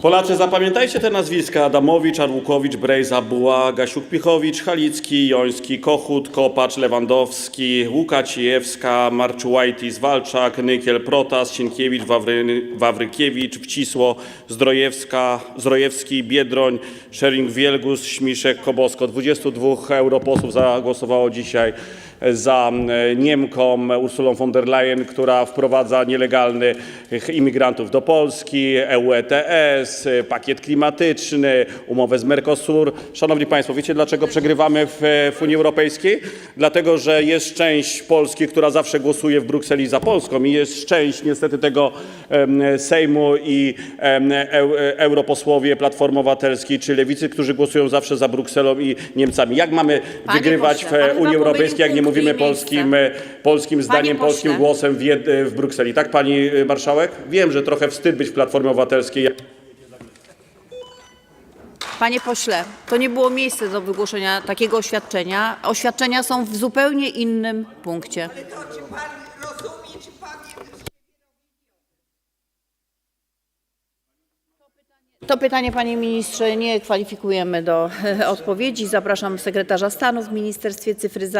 Polacy, zapamiętajcie te nazwiska. Adamowicz, Arłukowicz, Brejza, Buła, Gasiuk-Pichowicz, Halicki, Joński, Kochut, Kopacz, Lewandowski, Łukacijewska, Marczułajtis, Walczak, Nykiel, Protas, Sienkiewicz, Wawry, Wawrykiewicz, Wcisło, Zdrojewska, Zdrojewski, Biedroń, Szering-Wielgus, Śmiszek, Kobosko. 22 europosłów zagłosowało dzisiaj za e, Niemką Ursulą von der Leyen, która wprowadza nielegalnych imigrantów do Polski, EU ETS, e, pakiet klimatyczny, umowę z Mercosur. Szanowni Państwo, wiecie dlaczego przegrywamy w, w Unii Europejskiej? Dlatego, że jest część Polski, która zawsze głosuje w Brukseli za Polską i jest część niestety tego em, Sejmu i em, e, europosłowie Platformy Obywatelskiej czy Lewicy, którzy głosują zawsze za Brukselą i Niemcami. Jak mamy Panie wygrywać pośle, w pan chyba Unii Europejskiej, jak nie pomylił mówimy i polskim, e, polskim zdaniem, pośle. polskim głosem w, jed- w Brukseli. Tak, pani e, marszałek? Wiem, że trochę wstyd być w Platformie Obywatelskiej. Panie pośle, to nie było miejsce do wygłoszenia takiego oświadczenia. Oświadczenia są w zupełnie innym punkcie. To czy pan rozumie, czy pan To pytanie, panie ministrze, nie kwalifikujemy do odpowiedzi. Zapraszam sekretarza stanu w Ministerstwie Cyfryzacji.